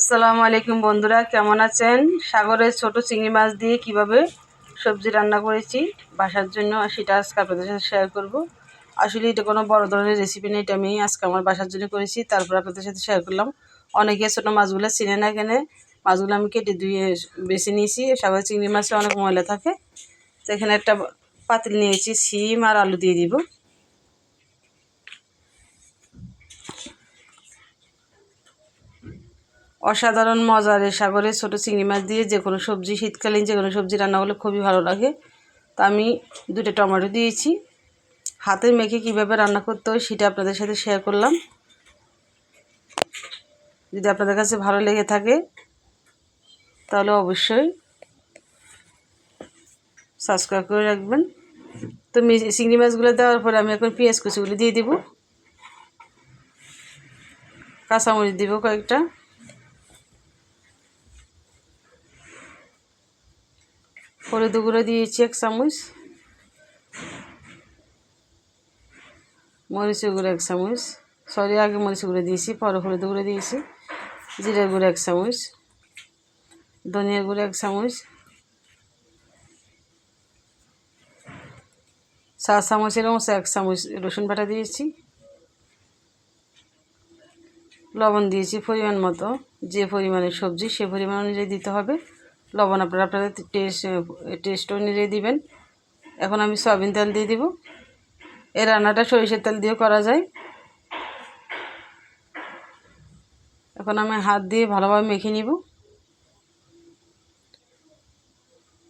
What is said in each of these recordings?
আসসালামু আলাইকুম বন্ধুরা, কেমন আছেন? সাগরের ছোট চিংড়ি মাছ দিয়ে কীভাবে সবজি রান্না করেছি, বাসার জন্য সেটা আজকে আপনাদের সাথে শেয়ার করব। আসলে এটা কোনো বড় ধরনের রেসিপি নেই এটা আমি আজকে আমার বাসার জন্য করেছি, তারপর আপনাদের সাথে শেয়ার করলাম। অনেকে ছোটো মাছগুলো চিনে না কেনে, মাছগুলো আমি কেটে ধুয়ে বেছে নিয়েছি। সাগরের চিংড়ি মাছে অনেক ময়লা থাকে, তো এখানে একটা পাতিল নিয়েছি সিম আর আলু দিয়ে দিব। অসাধারণ মজার। সাগরে ছোটো চিংড়ি মাছ দিয়ে যে কোনো সবজি, শীতকালীন যে কোনো সবজি রান্না করলে খুবই ভালো লাগে। তা আমি দুটো টমেটো দিয়েছি। হাতে মেখে কীভাবে রান্না করতে হয় সেটা আপনাদের সাথে শেয়ার করলাম। যদি আপনাদের কাছে ভালো লেগে থাকে, তাহলে অবশ্যই সাবস্ক্রাইব করে রাখবেন। তো চিংড়ি মাছগুলো দেওয়ার পরে আমি এখন পেঁয়াজ কুচিগুলো দিয়ে দিব। কাঁচামরিচ দিব কয়েকটা। হলুদ গুঁড়ো দিয়েছি এক চামচ। মরিচ গুঁড়ো এক চামচ। সরি, আগে মরিচ গুঁড়ো দিয়েছি, পরে হলুদ গুঁড়ো দিয়েছি। জিরার গুঁড়ো এক চামচ। ধনিয়া গুঁড়ো এক চামচ। চা চামচের মতো এক চামচ রসুন বাটা দিয়েছি। লবণ দিয়েছি পরিমাণ মতো। যে পরিমাণে সবজি সে পরিমাণ অনুযায়ী দিতে হবে। লবণ আপনারা আপনাদের টেস্ট টেস্ট অনুযায়ী দিবেন। এখন আমি সয়াবিন তেল দিয়ে দিব। এই রান্নাটা সরিষার তেল দিয়েও করা যায়। এখন আমি হাত দিয়ে ভালোভাবে মেখে নিব।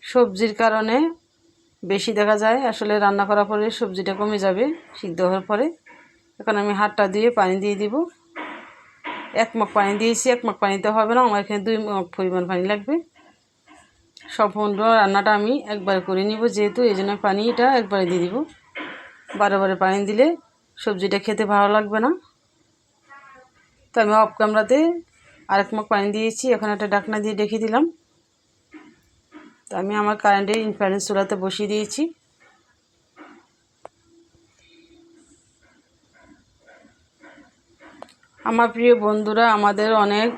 সবজির কারণে বেশি দেখা যায়, আসলে রান্না করার পরে সবজিটা কমে যাবে, সিদ্ধ হওয়ার পরে। এখন আমি হাতটা দিয়ে পানি দিয়ে দিব। এক মগ পানি দিয়েছি, এক মগ পানিতে হবে না, আমার এখানে দুই মগ পরিমাণ পানি লাগবে। সম্পূর্ণ রান্নাটা আমি একবার করে নিব যেহেতু, এই জন্য পানিটা একবারে দিয়ে দিব। বারে বারে পানি দিলে সবজিটা খেতে ভালো লাগবে না। তো আমি অফ ক্যামেরাতে আরেক মগ পানি দিয়েছি, এখন একটা ডাকনা দিয়ে ডেকে দিলাম। তো আমি আমার কারেন্টের ইনফারেন্স চুলাতে বসিয়ে দিয়েছি। আমার প্রিয় বন্ধুরা, আমাদের অনেক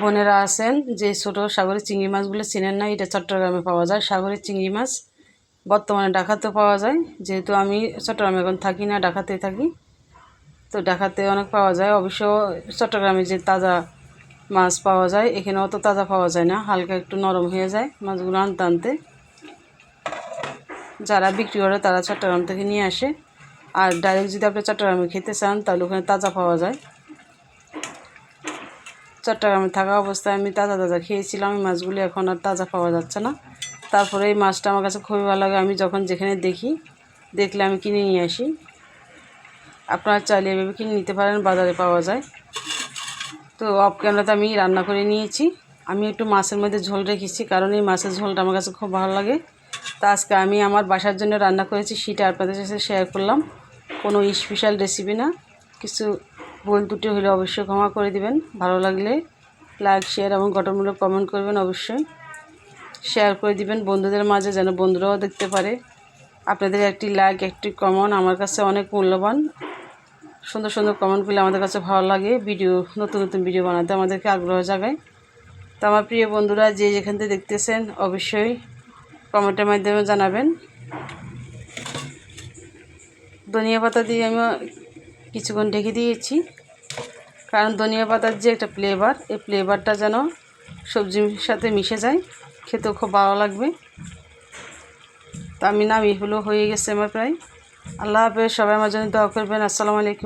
বোনেরা আছেন যে ছোট সাগরের চিংড়ি মাছগুলো চেনেন না, এটা চট্টগ্রামে পাওয়া যায়। সাগরের চিংড়ি মাছ বর্তমানে ডাকাতেও পাওয়া যায়। যেহেতু আমি চট্টগ্রামে এখন থাকি না ডাকাতে থাকি। তো ডাকাতে অনেক পাওয়া যায়। অবশ্য চট্টগ্রামে যে তাজা মাছ পাওয়া যায়, এখানে অত তাজা পাওয়া যায় না। হালকা একটু নরম হয়ে যায় মাছগুলো আনতে আনতে। যারা বিক্রি করে তারা চট্টগ্রাম থেকে নিয়ে আসে। আর ডাইরেক্ট যদি আপনি চট্টগ্রামে খেতে চান, তাহলে ওখানে তাজা পাওয়া যায়। চট্টগ্রামে থাকা অবস্থায় আমি তাজা তাজা খেয়েছিলাম, এই মাছগুলি এখন আর তাজা পাওয়া যাচ্ছে না। তারপরে এই মাছটা আমার কাছে খুবই ভালো লাগে, আমি যখন যেখানে দেখি, দেখলে আমি কিনে নিয়ে আসি। আপনারা চাইলে এভাবে কিনে নিতে পারেন, বাজারে পাওয়া যায়। তো অফ ক্যামেরাতে আমি রান্না করে নিয়েছি। আমি একটু মাছের মধ্যে ঝোল রেখেছি, কারণ এই মাছের ঝোলটা আমার কাছে খুব ভালো লাগে। তা আজকে আমি আমার বাসার জন্য রান্না করেছি, সেটা আপনাদের সাথে শেয়ার করলাম। কোনো স্পেশাল রেসিপি না, কিছু ভুল ত্রুটি হলে অবশ্যই ক্ষমা করে দিবেন। ভালো লাগলে লাইক শেয়ার এবং গঠনমূলক কমেন্ট করবেন অবশ্যই। শেয়ার করে দিবেন বন্ধুদের মাঝে যেন বন্ধুরাও দেখতে পারে। আপনাদের একটি লাইক একটি কমেন্ট আমার কাছে অনেক মূল্যবান। সুন্দর সুন্দর কমেন্ট করলে আমাদের কাছে ভালো লাগে। ভিডিও নতুন নতুন ভিডিও বানাতে আমাদেরকে আগ্রহ জাগায়। তো আমার প্রিয় বন্ধুরা, যে যেখান থেকে দেখতেছেন, অবশ্যই কমেন্টের মাধ্যমে জানাবেন। ধনিয়া পাতা দিয়ে আমি কিছুক্ষণ ঢেকে দিয়েছি। কারণ ধনিয়া পাতার যে একটা ফ্লেভার এই ফ্লেভারটা যেন সবজির সাথে মিশে যায়, খেতেও খুব ভালো লাগবে। তা আমি নাম এগুলো হয়ে গেছে আমার প্রায়। আল্লাহ হাফেজ, সবাই আমার জন্য দোয়া করবেন। আসসালামু আলাইকুম।